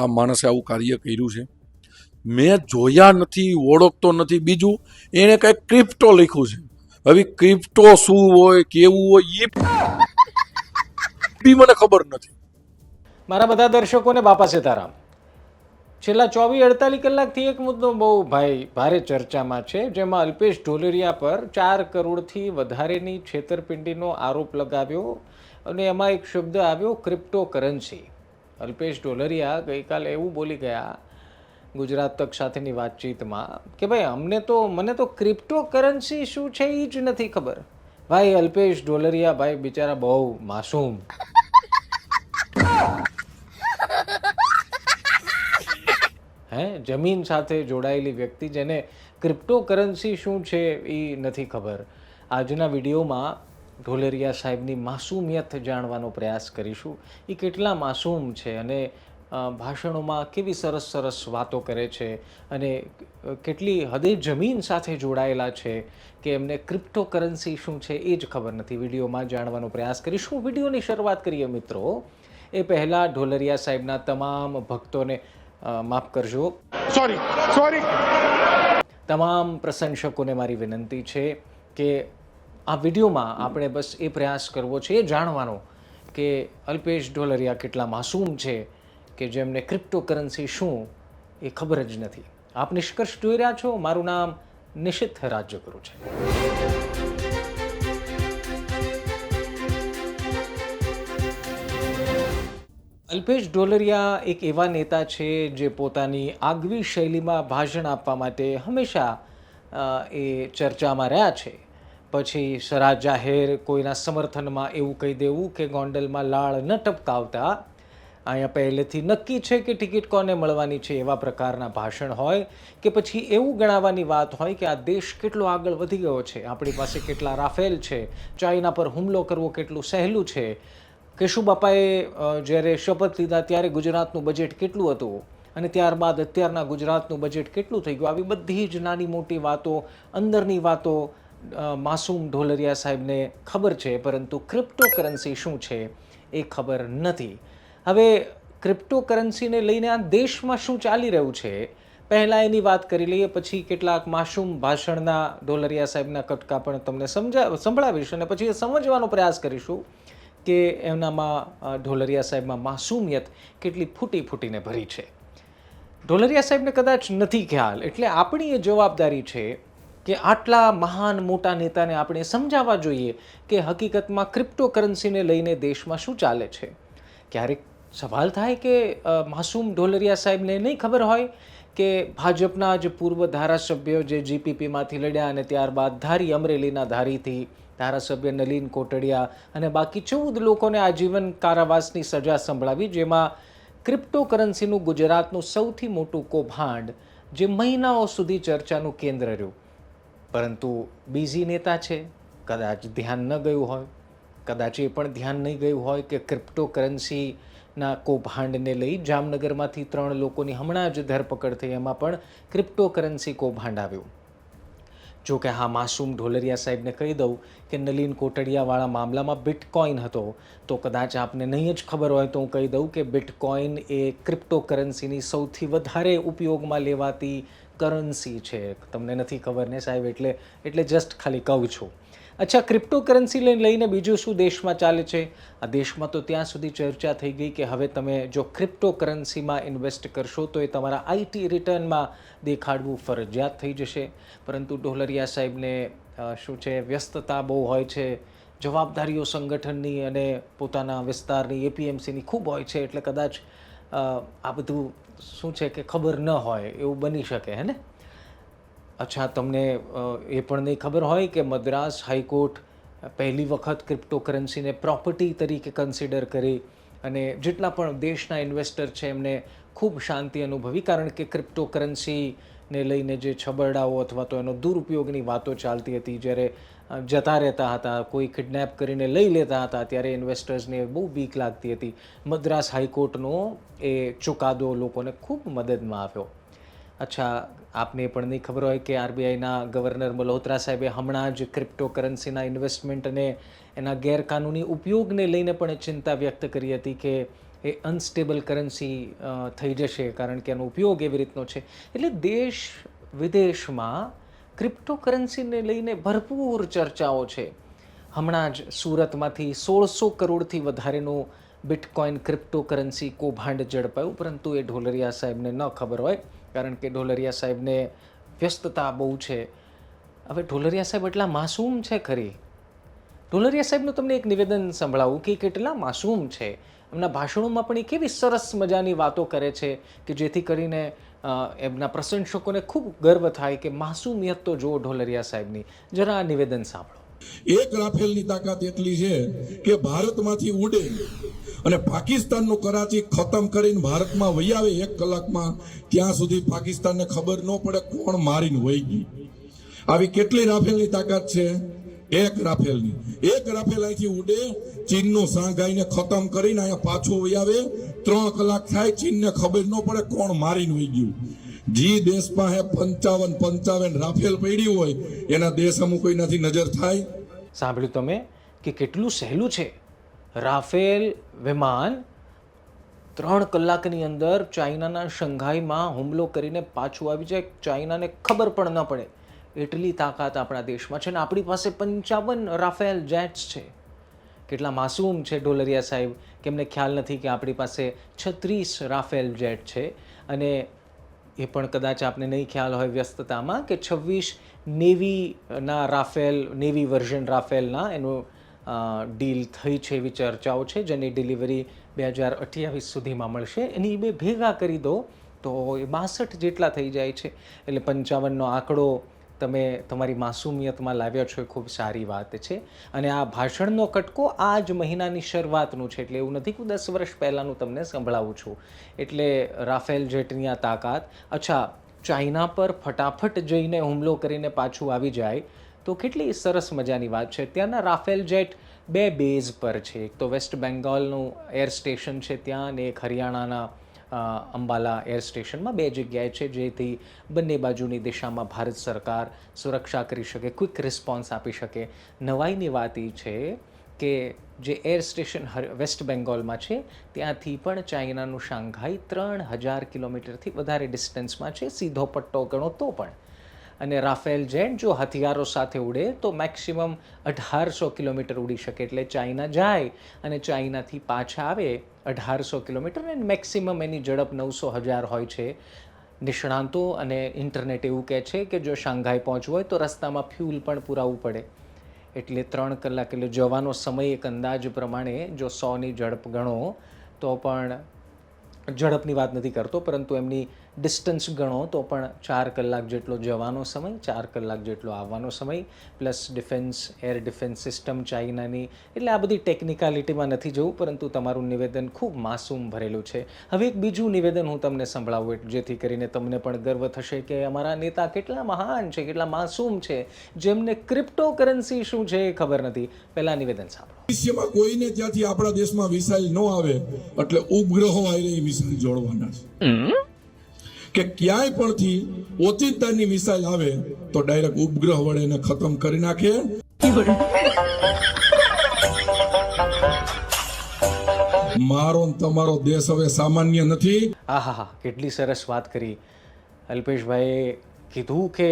આ માણસે આવું કાર્ય કર્યું છે. મેં જોયા નથી, ઓળખતો નથી. બીજું એણે કંઈક ક્રિપ્ટો લખ્યું છે. હવે ક્રિપ્ટો શું હોય, કેવું હોય એ બી મને ખબર નથી. મારા બધા દર્શકોને બાપા સીતારામ, છેલ્લા ચોવીસ અડતાલીસ કલાકથી એક મુદ્દો બહુ ભાઈ ભારે ચર્ચામાં છે, જેમાં અલ્પેશ ઢોલેરિયા પર ચાર કરોડથી વધારેની છેતરપિંડીનો આરોપ લગાવ્યો અને એમાં એક શબ્દ આવ્યો ક્રિપ્ટો કરન્સી અલ્પેશ ઢોલરિયા ગઈકાલે એવું બોલી ગયા ગુજરાત તક સાથેની વાતચીતમાં કે ભાઈ, અમને તો, મને તો ક્રિપ્ટો કરન્સી શું છે એ જ નથી ખબર. ભાઈ, અલ્પેશ ઢોલરિયા ભાઈ બિચારા બહુ માસૂમ. હે, જમીન સાથે જોડાયેલી વ્યક્તિ જેને ક્રિપ્ટો કરન્સી શું છે એ નથી ખબર. આજના વિડીયોમાં ઢોલેરિયા સાહેબની માસૂમિયત જાણવાનો પ્રયાસ કરીશું. એ કેટલા માસૂમ છે અને ભાષણોમાં કેવી સરસ સરસ વાતો કરે છે અને કેટલી હદે જમીન સાથે જોડાયેલા છે કે એમને ક્રિપ્ટો કરન્સી શું છે એ જ ખબર નથી. વિડીયોમાં જાણવાનો પ્રયાસ કરીશું. વિડીયોની શરૂઆત કરીએ મિત્રો. એ પહેલાં ઢોલરિયા સાહેબના તમામ ભક્તોને માફ કરજો. સોરી સોરી તમામ પ્રશંસકોને મારી વિનંતી છે કે આ વિડીયોમાં આપણે બસ એ પ્રયાસ કરવો છે, એ જાણવાનો કે અલ્પેશ ઢોલરિયા કેટલા માસૂમ છે કે જેમને ક્રિપ્ટોકરન્સી શું એ ખબર જ નથી. આપ નિષ્કર્ષ જોઈ રહ્યા છો, મારું નામ નિશિત રાજ્યગુરુ છે. અલ્પેશ ઢોલરિયા એક એવા નેતા છે જે પોતાની આગવી શૈલીમાં ભાષણ આપવા માટે હંમેશા એ ચર્ચામાં રહ્યા છે. પછી શરા જાહેર કોઈના સમર્થનમાં એવું કહી દેવું કે ગોંડલમાં લાળ ન ટપકાવતા. અહીંયા પહેલેથી નક્કી છે કે ટિકિટ કોને મળવાની છે એવા પ્રકારના ભાષણ હોય કે પછી એવું ગણાવવાની વાત હોય કે આ દેશ કેટલો આગળ વધી ગયો છે, આપણી પાસે કેટલા રાફેલ છે, ચાઇના પર હુમલો કરવો કેટલું સહેલું છે. કેશુબાપાએ જ્યારે શપથ લીધા ત્યારે ગુજરાતનું બજેટ કેટલું હતું અને ત્યારબાદ અત્યારના ગુજરાતનું બજેટ કેટલું થઈ ગયું? આવી બધી જ નાની મોટી વાતો, અંદરની વાતો માસૂમ ઢોલરિયા સાહેબને ખબર છે, પરંતુ ક્રિપ્ટો કરન્સી શું છે એ ખબર નથી. હવે ક્રિપ્ટો કરન્સીને લઈને આ દેશમાં શું ચાલી રહ્યું છે? પહેલાં એની વાત કરી લઈએ, પછી કેટલાક માસૂમ ભાષણના ઢોલરિયા સાહેબના કટકા પણ તમને સમજા, સંભળાવીશ અને પછી એ સમજવાનો પ્રયાસ કરીશું કે એમનામાં ઢોલરિયા સાહેબમાં માસૂમિયત કેટલી ફૂટી ફૂટીને ભરી છે. ઢોલરિયા સાહેબને કદાચ નથી ખ્યાલ, એટલે આપણી એ જવાબદારી છે કે આટલા મહાન મોટા નેતાને આપણે સમજાવવા જોઈએ કે હકીકતમાં ક્રિપ્ટોકરન્સીને લઈને દેશમાં શું ચાલે છે. ક્યારેક સવાલ થાય કે માસૂમ ઢોલરિયા સાહેબને નહીં ખબર હોય કે ભાજપના જ પૂર્વ ધારાસભ્યો જે જીપીપીમાંથી લડ્યા અને ત્યારબાદ ધારી અમરેલીના ધારીથી ધારાસભ્ય નલીન કોટડિયા અને બાકી ચૌદ લોકોને આજીવન કારાવાસની સજા સંભળાવી, જેમાં ક્રિપ્ટોકરન્સીનું ગુજરાતનું સૌથી મોટું કૌભાંડ જે મહિનાઓ સુધી ચર્ચાનું કેન્દ્ર રહ્યું. પરંતુ બીજી નેતા છે, કદાચ ધ્યાન ન ગયું હોય, કદાચ એ પણ ધ્યાન નહીં ગયું હોય કે ક્રિપ્ટો કરન્સીના કૌભાંડને લઈ જામનગરમાંથી ત્રણ લોકોની હમણાં જ ધરપકડ થઈ, એમાં પણ ક્રિપ્ટો કરન્સી કૌભાંડ આવ્યું. જો કે હા, માસૂમ ઢોલરિયા સાહેબને કહી દઉં કે નલીન કોટડિયાવાળા મામલામાં બિટકોઇન હતો, તો કદાચ આપને નહીં જ ખબર હોય, તો હું કહી દઉં કે બિટકોઇન એ ક્રિપ્ટો કરન્સીની સૌથી વધારે ઉપયોગમાં લેવાતી કરન્સી છે. તમને નથી ખબર ને સાહેબ, એટલે એટલે જસ્ટ ખાલી કહું છું. અચ્છા ક્રિપ્ટો કરન્સી લઈને બીજું શું દેશમાં ચાલે છે? આ દેશમાં તો ત્યાં સુધી ચર્ચા થઈ ગઈ કે હવે તમે જો ક્રિપ્ટો કરન્સીમાં ઇન્વેસ્ટ કરશો તો એ તમારા આઈટી રિટર્નમાં દેખાડવું ફરજિયાત થઈ જશે. પરંતુ ઢોલરિયા સાહેબને શું છે, વ્યસ્તતા બહુ હોય છે. જવાબદારીઓ સંગઠનની અને પોતાના વિસ્તારની એપીએમસીની ખૂબ હોય છે. એટલે કદાચ આ બધું શું છે કે ખબર ન હોય એવું બની શકે, હે ને? અચ્છા, તમને એ પણ નહીં ખબર હોય કે મદ્રાસ હાઈકોર્ટ પહેલી વખત ક્રિપ્ટોકરન્સીને પ્રોપર્ટી તરીકે કન્સિડર કરી અને જેટલા પણ દેશના ઇન્વેસ્ટર છે એમને ખૂબ શાંતિ અનુભવી, કારણ કે ક્રિપ્ટોકરન્સીને લઈને જે છબરડાઓ અથવા તો એનો દુરુપયોગની વાતો ચાલતી હતી. જ્યારે જતા રહેતા હતા, કોઈ કિડનેપ કરીને લઈ લેતા હતા, ત્યારે ઇન્વેસ્ટર્સને બહુ બીક લાગતી હતી. મદ્રાસ હાઈકોર્ટનો એ ચુકાદો લોકોને ખૂબ મદદમાં આવ્યો. અચ્છા, આપને પણ નહીં ખબર હોય કે આરબીઆઈના ગવર્નર મલ્હોત્રા સાહેબે હમણાં જ ક્રિપ્ટોકરન્સીના ઇન્વેસ્ટમેન્ટ અને એના ગેરકાનૂની ઉપયોગને લઈને પણ ચિંતા વ્યક્ત કરી હતી કે એ અનસ્ટેબલ કરન્સી થઈ જશે કારણ કે એનો ઉપયોગ એવી રીતનો છે. એટલે દેશ વિદેશમાં ક્રિપ્ટો કરન્સીને લઈને ભરપૂર ચર્ચાઓ છે. હમણાં જ સુરતમાંથી સોળસો કરોડથી વધારેનું બિટકોઇન ક્રિપ્ટોકરન્સી કૌભાંડ ઝડપાયું, પરંતુ એ ઢોલરિયા સાહેબને ન ખબર હોય, કારણ કે ઢોલરિયા સાહેબને વ્યસ્તતા બહુ છે. હવે ઢોલરિયા સાહેબ એટલા માસૂમ છે ખરી? ઢોલરિયા સાહેબનું તમને એક નિવેદન સંભળાવું કે કેટલા માસૂમ છે? એમના ભાષણોમાં પણ એ કેવી સરસ મજાની વાતો કરે છે કે જેથી કરીને એમના પ્રશંસકોને ખૂબ ગર્વ થાય કે માસુમિયત તો જુઓ ઢોલરિયા સાહેબની. જરા આ નિવેદન સાંભળો. એક રાફેલની તાકાત એટલી છે કે ભારતમાંથી ઉડે અને પાકિસ્તાનનું કરાચી ખતમ કરીને ભારતમાં વહી આવે એક કલાકમાં, ત્યાં સુધી પાકિસ્તાનને ખબર ન પડે કોણ મારીને વહી ગઈ. આવી કેટલી રાફેલની તાકાત છે? એક રાફેલની એક રાફેલ અહીંથી ઉડે, ચીનનું સાંઘાઈને ખતમ કરીને અહીંયા પાછું વહી આવે. ત્રણ કલાક થાય, ચીનને ખબર ન પડે કોણ મારીને વહી ગયું. જી દેશ પાસે પંચાવન પંચાવન રાફેલ પડી હોય, એના દેશ અમુક કોઈનાથી નજર થાય. સાંભળ્યું તમે કે કેટલું સહેલું છે? રાફેલ વિમાન ત્રણ કલાકની અંદર ચાઇનાના શંઘાઈમાં હુમલો કરીને પાછું આવી જાય. ચાઇનાને ખબર પણ ન પડે. એટલી તાકાત આપણા દેશમાં છે ને આપણી પાસે પંચાવન રાફેલ જેટ્સ છે. કેટલા માસૂમ છે ઢોલરિયા સાહેબ કેમને ખ્યાલ નથી કે આપણી પાસે છત્રીસ રાફેલ જેટ છે. અને એ પણ કદાચ આપને નહીં ખ્યાલ હોય વ્યસ્તતામાં કે છવ્વીસ નેવીના રાફેલ, નેવી વર્ઝન રાફેલના એનું ડીલ થઈ છે એવી ચર્ચાઓ છે, જેની ડિલિવરી બે હજાર અઠ્યાવીસ સુધીમાં મળશે. એની બે ભેગા કરી દો તો એ બાસઠ જેટલા થઈ જાય છે. એટલે પંચાવનનો આંકડો તમે તમારી માસુમિયતમાં લાવ્યા છો એ ખૂબ સારી વાત છે. અને આ ભાષણનો કટકો આ જ મહિનાની શરૂઆતનું છે, એટલે એવું નથી કે દસ વર્ષ પહેલાંનું તમને સંભળાવું છું. એટલે રાફેલ જેટની આ તાકાત, અચ્છા, ચાઇના પર ફટાફટ જઈને હુમલો કરીને પાછું આવી જાય, તો કેટલી સરસ મજાની વાત છે. ત્યાંના રાફેલ જેટ બે બેઝ પર છે. એક તો વેસ્ટ બેંગોલનું એર સ્ટેશન છે ત્યાં અને એક હરિયાણાના અંબાલા એર સ્ટેશનમાં બે જગ્યાએ છે, જેથી બંને બાજુની દિશામાં ભારત સરકાર સુરક્ષા કરી શકે, ક્વિક રિસ્પોન્સ આપી શકે. નવાઈની વાત એ છે કે જે એર સ્ટેશન હર- વેસ્ટ બેંગોલમાં છે, ત્યાંથી પણ ચાઇનાનું શાંઘાઈ ત્રણ હજાર કિલોમીટરથી વધારે ડિસ્ટન્સમાં છે, સીધો પટ્ટો ગણો તો પણ. અને રાફેલ જેટ જો હથિયારો સાથે ઉડે તો મેક્સિમમ અઢારસો કિલોમીટર ઉડી શકે એટલે ચાઇના જાય અને ચાઇનાથી પાછા આવે અઢારસો કિલોમીટર અને મેક્સિમમ એની ઝડપ નવસો હજાર હોય છે. નિષ્ણાંતો અને ઇન્ટરનેટ એવું કહે છે કે જો શાંઘાઈ પહોંચવું હોય તો રસ્તામાં ફ્યુલ પણ પુરાવવું પડે. એટલે ત્રણ કલાક એટલે જવાનો સમય એક અંદાજ પ્રમાણે જો સોની ઝડપ ગણો તો પણ ઝડપની વાત નથી કરતો, પરંતુ એમની ડિસ્ટન્સ ગણો તો પણ ચાર કલાક જેટલો જવાનો સમય ચાર કલાક જેટલો આવવાનો સમય plus defence air defence system ચાઇનાની. એટલે આ બધી ટેકનિકાલિટીમાં નથી જવું પરંતુ તમારું નિવેદન ખૂબ માસૂમ ભરેલું છે. હવે એક બીજું નિવેદન હું તમને સંભળાવું એટલે જેથી કરીને તમને પણ ગર્વ થશે કે અમારા નેતા કેટલા મહાન છે કેટલા માસૂમ છે. જેમને ક્રિપ્ટો કરન્સી શું છે એ ખબર નથી. પહેલાં નિવેદન સાંભળો. ભવિષ્યમાં કોઈને ત્યાંથી આપણા દેશમાં મિસાઇલ ન આવે એટલે ઉપગ્રહો આવી એ મિસાઇલ જોડવાના છે. કે ક્યાંય પણથી ઓચિંતાની મિસાઇલ આવે તો ડાયરેક્ટ ઉપગ્રહ વડે એને ખતમ કરી નાખે. મારો તમારો દેશ હવે સામાન્ય નથી. આહા હા કેટલી સરસ વાત કરી. અલ્પેશભાઈએ કીધું કે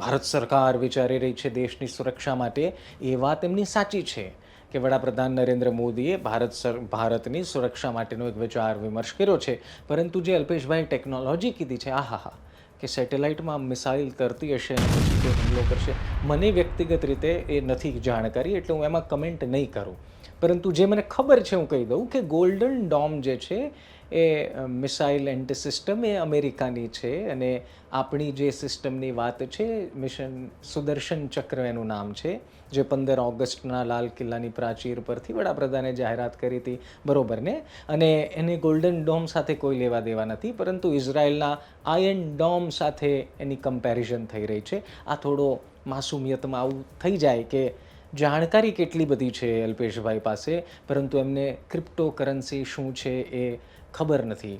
ભારત સરકાર વિચારી રહી છે દેશની સુરક્ષા માટે. એ વાત એમની સાચી છે. કે વડાપ્રધાન નરેન્દ્ર મોદીએ ભારત ભારતની સુરક્ષા માટેનો એક વિચાર વિમર્શ કર્યો છે. પરંતુ જે અલ્પેશભાઈ ટેકનોલોજી કીધી છે આહા હા કે સેટેલાઇટમાં મિસાઇલ તરતી હશે હુમલો કરશે, મને વ્યક્તિગત રીતે એ નથી જાણકારી, એટલે હું એમાં કમેન્ટ નહીં કરું. પરંતુ જે મને ખબર છે હું કહી દઉં કે ગોલ્ડન ડોમ જે છે એ મિસાઇલ એન્ટી સિસ્ટમ એ અમેરિકાની છે અને આપણી જે સિસ્ટમની વાત છે, મિશન સુદર્શન ચક્ર એનું નામ છે, જે પંદર ઓગસ્ટના લાલ કિલ્લાની પ્રાચીર પરથી વડાપ્રધાને જાહેરાત કરી હતી. બરોબર ને? અને એને ગોલ્ડન ડોમ સાથે કોઈ લેવા દેવા નથી, પરંતુ ઇઝરાયલના આયન ડોમ સાથે એની કમ્પેરિઝન થઈ રહી છે. આ થોડો માસુમિયતમાં આવું થઈ જાય કે જાણકારી કેટલી બધી છે અલ્પેશભાઈ પાસે? પરંતુ એમને ક્રિપ્ટો કરન્સી શું છે એ ખબર નથી.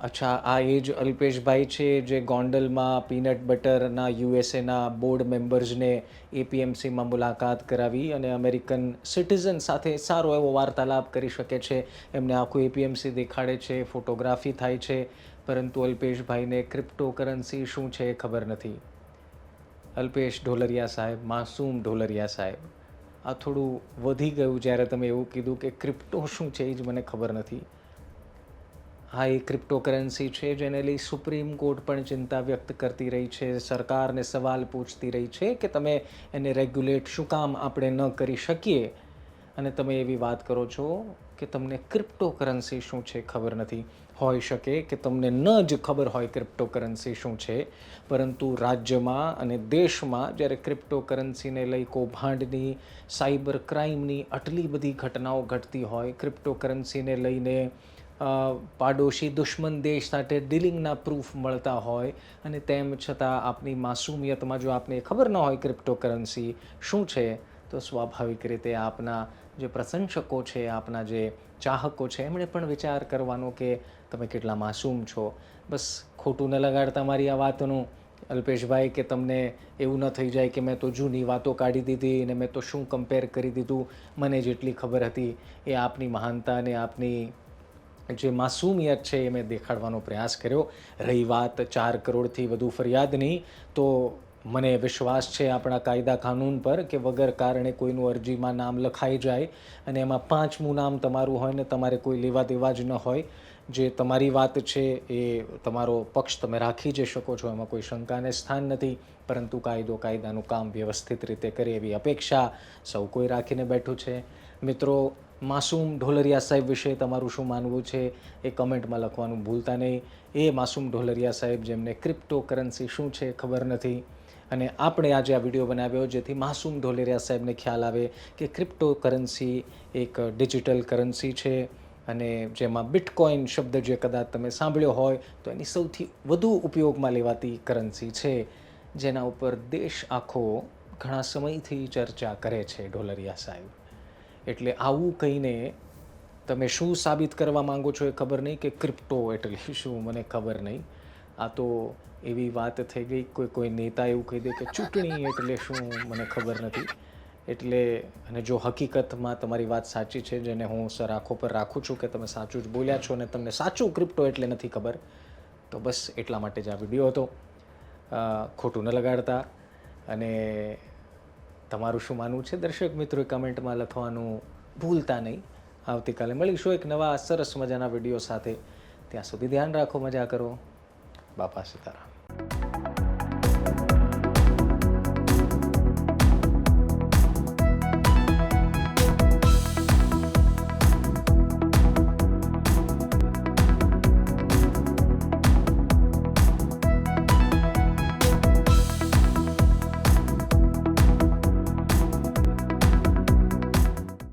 અચ્છા, આ એ જ અલ્પેશભાઈ છે જે ગોંડલમાં પીનટ બટરના યુએસએના બોર્ડ મેમ્બર્સને એપીએમસીમાં મુલાકાત કરાવી અને અમેરિકન સિટીઝન સાથે સારો એવો વાર્તાલાપ કરી શકે છે. એમને આખું એપીએમસી દેખાડે છે ફોટોગ્રાફી થાય છે, પરંતુ અલ્પેશભાઈને ક્રિપ્ટોકરન્સી શું છે એ ખબર નથી. અલ્પેશ ઢોલરિયા સાહેબ, માસૂમ ઢોલરિયા સાહેબ, આ થોડું વધી ગયું જ્યારે તમે એવું કીધું કે ક્રિપ્ટો શું છે એ જ મને ખબર નથી. હા, એ ક્રિપ્ટોકરન્સી છે જેને લઈ સુપ્રીમ કોર્ટ પણ ચિંતા વ્યક્ત કરતી રહી છે, સરકારને સવાલ પૂછતી રહી છે કે તમે એને રેગ્યુલેટ શું કામ આપણે ન કરી શકીએ? અને તમે એવી વાત કરો છો કે તમને ક્રિપ્ટોકરન્સી શું છે ખબર નથી. હોઈ શકે કે તમને ન જ ખબર હોય ક્રિપ્ટોકરન્સી શું છે. પરંતુ રાજ્યમાં અને દેશમાં જ્યારે ક્રિપ્ટોકરન્સીને લઈ કૌભાંડની સાયબર ક્રાઇમની આટલી બધી ઘટનાઓ ઘટતી હોય ક્રિપ્ટોકરન્સીને લઈને પાડોશી દુશ્મન દેશ સાથે ડીલિંગના પ્રૂફ મળતા હોય અને તેમ છતાં આપની માસૂમિયતમાં જો આપને ખબર ન હોય ક્રિપ્ટોકરન્સી શું છે, તો સ્વાભાવિક રીતે આપના જે પ્રશંસકો છે, આપના જે ચાહકો છે, એમણે પણ વિચાર કરવાનો કે તમે કેટલા માસૂમ છો? બસ ખોટું ન લગાડતા મારી આ વાતનું. અલ્પેશભાઈ, કે તમને એવું ન થઈ જાય કે મેં તો જૂની વાતો કાઢી દીધી અને મેં તો શું કમ્પેર કરી દીધું? મને જેટલી ખબર હતી એ આપની મહાનતા અને આપની જે માસૂમિયત છે એ મેં દેખાડવાનો પ્રયાસ કર્યો. રહી વાત ચાર કરોડથી વધુ ફરિયાદની. તો મને વિશ્વાસ છે આપણા કાયદા કાનૂન પર કે વગર કારણે કોઈનું અરજીમાં નામ લખાઈ જાય અને એમાં પાંચમું નામ તમારું હોય ને તમારે કોઈ લેવા દેવા જ ન હોય. જે તમારી વાત છે એ તમારો પક્ષ તમે રાખી જ શકો છો, એમાં કોઈ શંકાને સ્થાન નથી. પરંતુ કાયદો કાયદાનું કામ વ્યવસ્થિત રીતે કરે એવી અપેક્ષા સૌ કોઈ રાખીને બેઠું છે. મિત્રો, માસૂમ ઢોલરિયા સાહેબ વિશે તમારું શું માનવું છે એ કમેન્ટમાં લખવાનું ભૂલતા નહીં. એ માસૂમ ઢોલરિયા સાહેબ જેમને ક્રિપ્ટો કરન્સી શું છે ખબર નથી. અને આપણે આજે આ વીડિયો બનાવ્યો જેથી માસૂમ ઢોલરિયા સાહેબને ખ્યાલ આવે કે ક્રિપ્ટો કરન્સી એક ડિજિટલ કરન્સી છે. અને જેમાં બિટકોઇન શબ્દ જે કદાચ તમે સાંભળ્યો હોય, તો એની સૌથી વધુ ઉપયોગમાં લેવાતી કરન્સી છે, જેના ઉપર દેશ આખો ઘણા સમયથી ચર્ચા કરે છે ઢોલરિયા સાહેબ. એટલે આવું કહીને તમે શું સાબિત કરવા માંગો છો એ ખબર નહીં કે ક્રિપ્ટો એટલે શું, મને ખબર નહીં. આ તો એવી વાત થઈ ગઈ, કોઈ કોઈ નેતા એવું કહી દે કે ચૂંટણી એટલે શું, મને ખબર નથી. એટલે અને જો હકીકતમાં તમારી વાત સાચી છે, જેને હું સર આંખો પર રાખું છું કે તમે સાચું જ બોલ્યા છો અને તમને સાચું ક્રિપ્ટો એટલે નથી ખબર, તો બસ એટલા માટે જ આ વીડિયો હતો. ખોટું ન લગાડતા અને તમારું શું માનવું છે દર્શક મિત્રોએ કમેન્ટમાં લખવાનું ભૂલતા નહીં. આવતીકાલે મળીશું એક નવા સરસ મજાના વીડિયો સાથે. ત્યાં સુધી ધ્યાન રાખો, મજા કરો. બાપા સીતારામ.